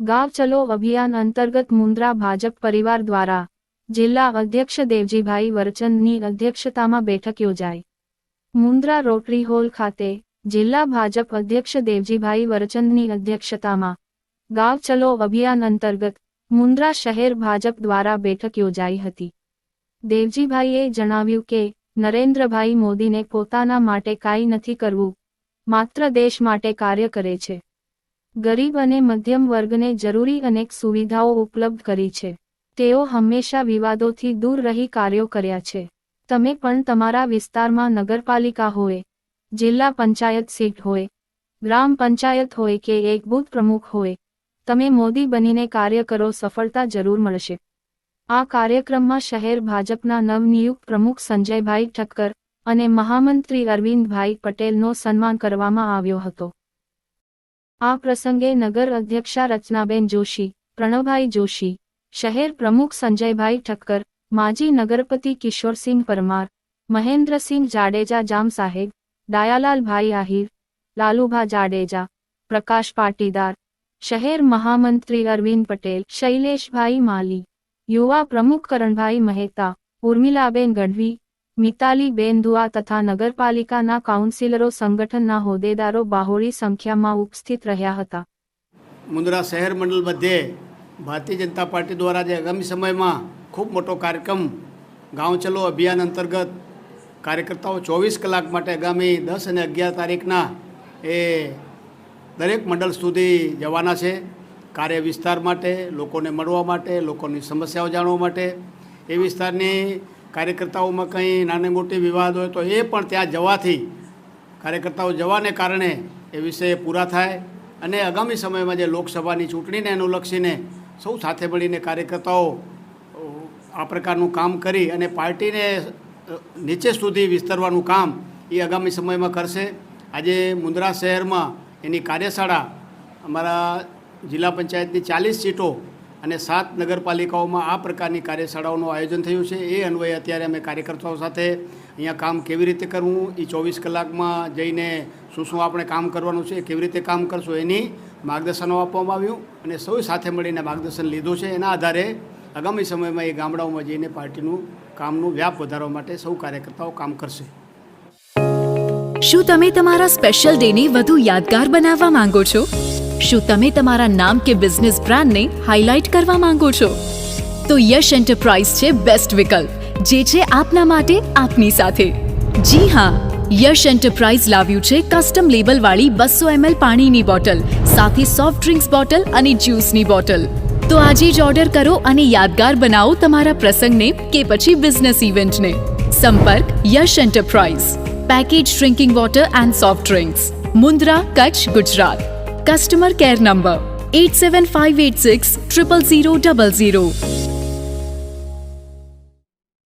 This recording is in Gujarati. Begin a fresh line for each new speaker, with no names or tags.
ગાંવ ચલો અભિયાન અંતર્ગત મુન્દ્રા ભાજપ પરિવાર દ્વારા જિલ્લા અધ્યક્ષ દેવજીભાઈ વરચંદની અધ્યક્ષતામાં બેઠક યોજાઈ. મુન્દ્રા રોટરી હોલ ખાતે જિલ્લા ભાજપ અધ્યક્ષ દેવજીભાઈ વરચંદની અધ્યક્ષતામાં ગાવ ચલો અભિયાન અંતર્ગત મુન્દ્રા શહેર ભાજપ દ્વારા બેઠક યોજાઈ હતી. દેવજીભાઈએ જણાવ્યું કે, નરેન્દ્રભાઈ મોદીને પોતાના માટે કાંઈ નથી કરવું, માત્ર દેશ માટે કાર્ય કરે છે. ગરીબ અને મધ્યમ વર્ગને જરૂરી અનેક સુવિધાઓ ઉપલબ્ધ કરી છે. તેઓ હંમેશા વિવાદોથી દૂર રહી કાર્યો કર્યા છે. તમે પણ તમારા વિસ્તારમાં નગરપાલિકા હોય, જિલ્લા પંચાયત સીટ હોય, ગ્રામ પંચાયત હોય કે એક બૂથ પ્રમુખ હોય, તમે મોદી બનીને કાર્ય કરો સફળતા જરૂર મળશે. આ કાર્યક્રમમાં શહેર ભાજપના નવનિયુક્ત પ્રમુખ સંજયભાઈ ઠક્કર અને મહામંત્રી અરવિંદભાઈ પટેલનો સન્માન કરવામાં આવ્યો હતો. આ પ્રસંગે નગર અધ્યક્ષા રચનાબેન જોશી, પ્રણવભાઈ જોશી, શહેર પ્રમુખ સંજયભાઈ ઠક્કર, માજી નગરપતિ કિશોરસિંહ પરમાર, મહેન્દ્રસિંહ જાડેજા જામ સાહેબ, દયાલાલભાઈ આહિર, લાલુભા જાડેજા, પ્રકાશ પાટીદાર, શહેર મહામંત્રી અરવિંદ પટેલ, શૈલેષભાઈ માલી યુવા પ્રમુખ કરણભાઈ મહેતા, ઉર્મિલાબેન ગઢવી, મિતાલીબેન દુઆ તથા નગરપાલિકાના કાઉન્સિલરો સંગઠનના હોદ્દેદારો બાહોળી સંખ્યામાં ઉપસ્થિત રહ્યા હતા.
મુન્દ્રા શહેર મંડળ મધ્યે ભારતીય જનતા પાર્ટી દ્વારા જે આગામી સમયમાં ખૂબ મોટો કાર્યક્રમ ગાંવ ચલો અભિયાન અંતર્ગત કાર્યકર્તાઓ ચોવીસ કલાક માટે આગામી દસ અને અગિયાર તારીખના એ દરેક મંડળ સુધી જવાના છે. કાર્ય વિસ્તાર માટે, લોકોને મળવા માટે, લોકોની સમસ્યાઓ જાણવા માટે. એ વિસ્તારની કાર્યકર્તાઓમાં કંઈ નાની મોટી વિવાદ હોય તો એ પણ ત્યાં જવાથી કાર્યકર્તાઓ જવાને કારણે એ વિષય પૂરા થાય. અને આગામી સમયમાં જે લોકસભાની ચૂંટણીને અનુલક્ષીને સૌ સાથે મળીને કાર્યકર્તાઓ આ પ્રકારનું કામ કરી અને પાર્ટીને નીચે સુધી વિસ્તરવાનું કામ એ આગામી સમયમાં કરશે. આજે મુન્દ્રા શહેરમાં એની કાર્યશાળા અમારા જિલ્લા પંચાયતની ચાલીસ સીટો અને સાત નગરપાલિકાઓમાં આ પ્રકારની કાર્યશાળાઓનું આયોજન થયું છે. એ અન્વયે અત્યારે અમે કાર્યકર્તાઓ સાથે અહીંયા કામ કેવી રીતે કરવું એ ચોવીસ કલાકમાં જઈને શું શું આપણે કામ કરવાનું છે કેવી રીતે કામ કરશું એની માર્ગદર્શનો આપવામાં આવ્યું અને સૌ સાથે મળીને માર્ગદર્શન લીધું છે. એના આધારે આગામી સમયમાં એ ગામડાઓમાં જઈને પાર્ટીનું કામનું વ્યાપ વધારવા માટે સૌ કાર્યકર્તાઓ કામ કરશે.
શું તમે તમારા સ્પેશિયલ ડેને વધુ યાદગાર બનાવવા માંગો છો? શું તમે તમારા નામ કે બિઝનેસ બ્રાન્ડને હાઇલાઇટ કરવા માંગો છો તો યશ એન્ટરપ્રાઇઝ છે બેસ્ટ વિકલ્પ જે છે આપના માટે આપની સાથે જી હા યશ એન્ટરપ્રાઇઝ લાવ્યું છે કસ્ટમ લેબલ વાળી બસો એમએલ પાણીની બોટલ સાથે સોફ્ટ ડ્રિંક્સ બોટલ અને જ્યુસની બોટલ તો આજે જ ઓર્ડર કરો અને યાદગાર બનાવો તમારા પ્રસંગને કે પછી બિઝનેસ ઇવેન્ટને સંપર્ક Yash enterprise package drinking water and soft drinks Mundra Kutch Gujarat customer care number 87586 000.